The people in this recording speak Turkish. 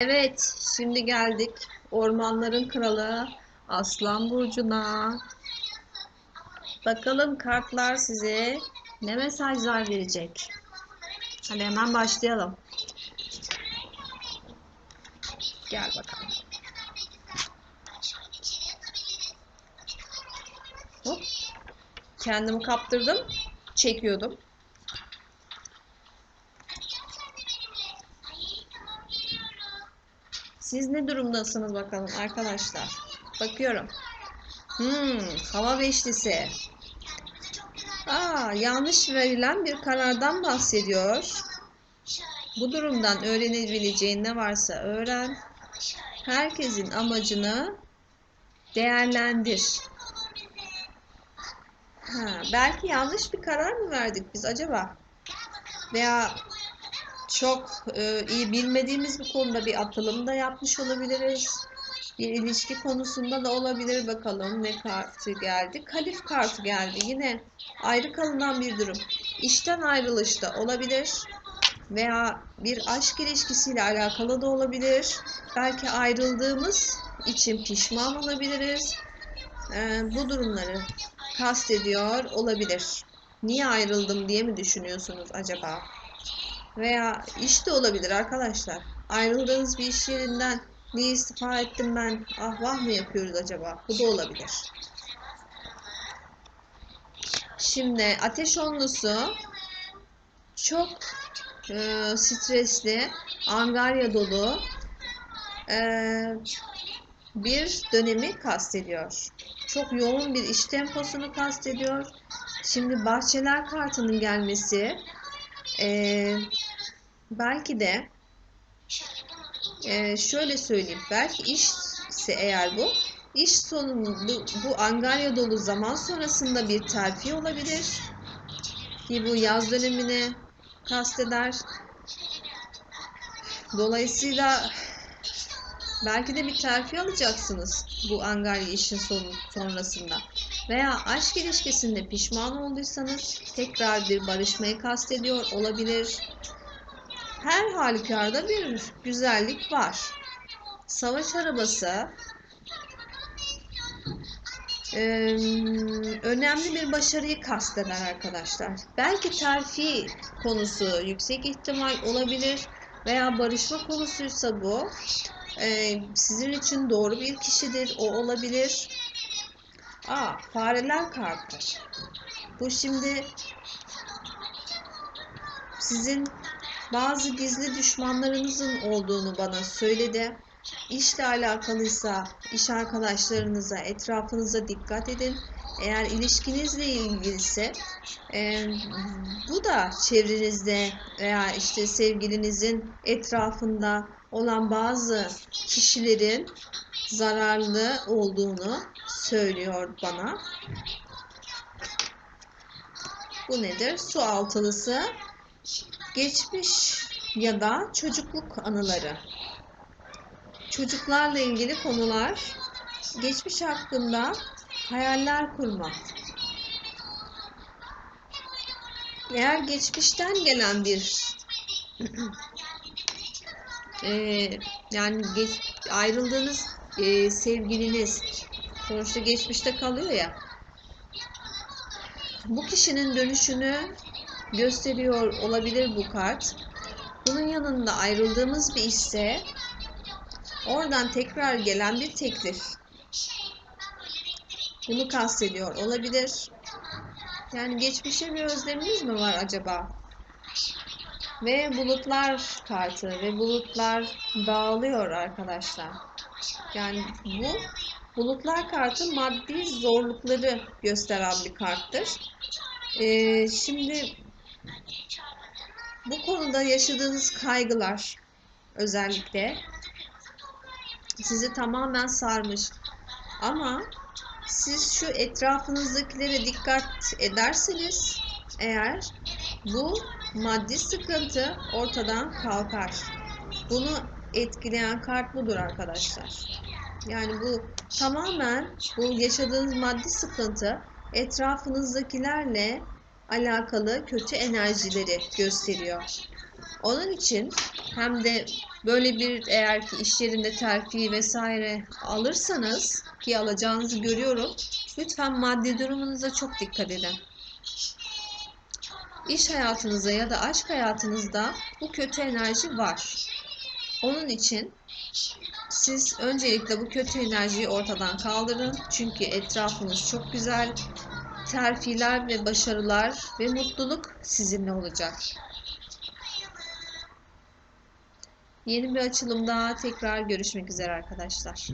Evet, şimdi geldik ormanların kralı Aslan Burcu'na. Bakalım kartlar size ne mesajlar verecek. Hadi hemen başlayalım. Gel bakalım. Hop. Kendimi kaptırdım. Çekiyordum. Siz ne durumdasınız bakalım arkadaşlar? Bakıyorum. Hmm, hava beşlisi. Aa, yanlış verilen bir karardan bahsediyor. Bu durumdan öğrenebileceğin ne varsa öğren. Herkesin amacını değerlendir. Ha, belki yanlış bir karar mı verdik biz acaba? Veya çok e, iyi bilmediğimiz bir konuda bir atılım da yapmış olabiliriz. Bir ilişki konusunda da olabilir bakalım ne kartı geldi. Kalif kartı geldi. Yine ayrı kalınan bir durum. İşten ayrılış da olabilir. Veya bir aşk ilişkisiyle alakalı da olabilir. Belki ayrıldığımız için pişman olabiliriz. E, bu durumları kastediyor olabilir. Niye ayrıldım diye mi düşünüyorsunuz acaba? Veya iş de olabilir arkadaşlar. Ayrıldığınız bir iş yerinden niye istifa ettim ben ah vah mı yapıyoruz acaba? Bu da olabilir. Şimdi ateş onlusu çok e, stresli, angarya dolu e, bir dönemi kastediyor. Çok yoğun bir iş temposunu kastediyor. Şimdi bahçeler kartının gelmesi e, belki de e, şöyle söyleyeyim. Belki işse eğer bu iş sonunda bu, bu angarya dolu zaman sonrasında bir terfi olabilir. Ki bu yaz dönemini kasteder. Dolayısıyla belki de bir terfi alacaksınız bu angarya işin sonu, sonrasında. Veya aşk ilişkisinde pişman olduysanız tekrar bir barışmayı kastediyor olabilir. Her halükarda bir güzellik var. Savaş arabası eee, önemli bir başarıyı kasteder arkadaşlar. Belki terfi konusu yüksek ihtimal olabilir veya barışma konusuysa bu eee, sizin için doğru bir kişidir, o olabilir. Aa, fareler kartı. Bu şimdi sizin bazı gizli düşmanlarınızın olduğunu bana söyledi. İşle alakalıysa iş arkadaşlarınıza, etrafınıza dikkat edin. Eğer ilişkinizle ilgiliyse e, bu da çevrenizde veya işte sevgilinizin etrafında olan bazı kişilerin zararlı olduğunu söylüyor bana. Bu nedir? Su altılısı geçmiş ya da çocukluk anıları. Çocuklarla ilgili konular, geçmiş hakkında hayaller kurma. Eğer geçmişten gelen bir e, yani geç, ayrıldığınız e, sevgiliniz sonuçta geçmişte kalıyor ya bu kişinin dönüşünü gösteriyor olabilir bu kart. Bunun yanında ayrıldığımız bir işse oradan tekrar gelen bir teklif. Bunu kastediyor olabilir. Yani geçmişe bir özleminiz mi var acaba? Ve bulutlar kartı ve bulutlar dağılıyor arkadaşlar. Yani bu bulutlar kartı maddi zorlukları gösteren bir karttır. Ee, şimdi bu konuda yaşadığınız kaygılar özellikle sizi tamamen sarmış. Ama siz şu etrafınızdakilere dikkat ederseniz eğer bu maddi sıkıntı ortadan kalkar. Bunu etkileyen kart budur arkadaşlar. Yani bu tamamen bu yaşadığınız maddi sıkıntı etrafınızdakilerle alakalı kötü enerjileri gösteriyor. Onun için hem de böyle bir eğer ki iş yerinde terfi vesaire alırsanız ki alacağınızı görüyorum. Lütfen maddi durumunuza çok dikkat edin. İş hayatınızda ya da aşk hayatınızda bu kötü enerji var. Onun için siz öncelikle bu kötü enerjiyi ortadan kaldırın. Çünkü etrafınız çok güzel. Terfiler ve başarılar ve mutluluk sizinle olacak. Yeni bir açılımda tekrar görüşmek üzere arkadaşlar.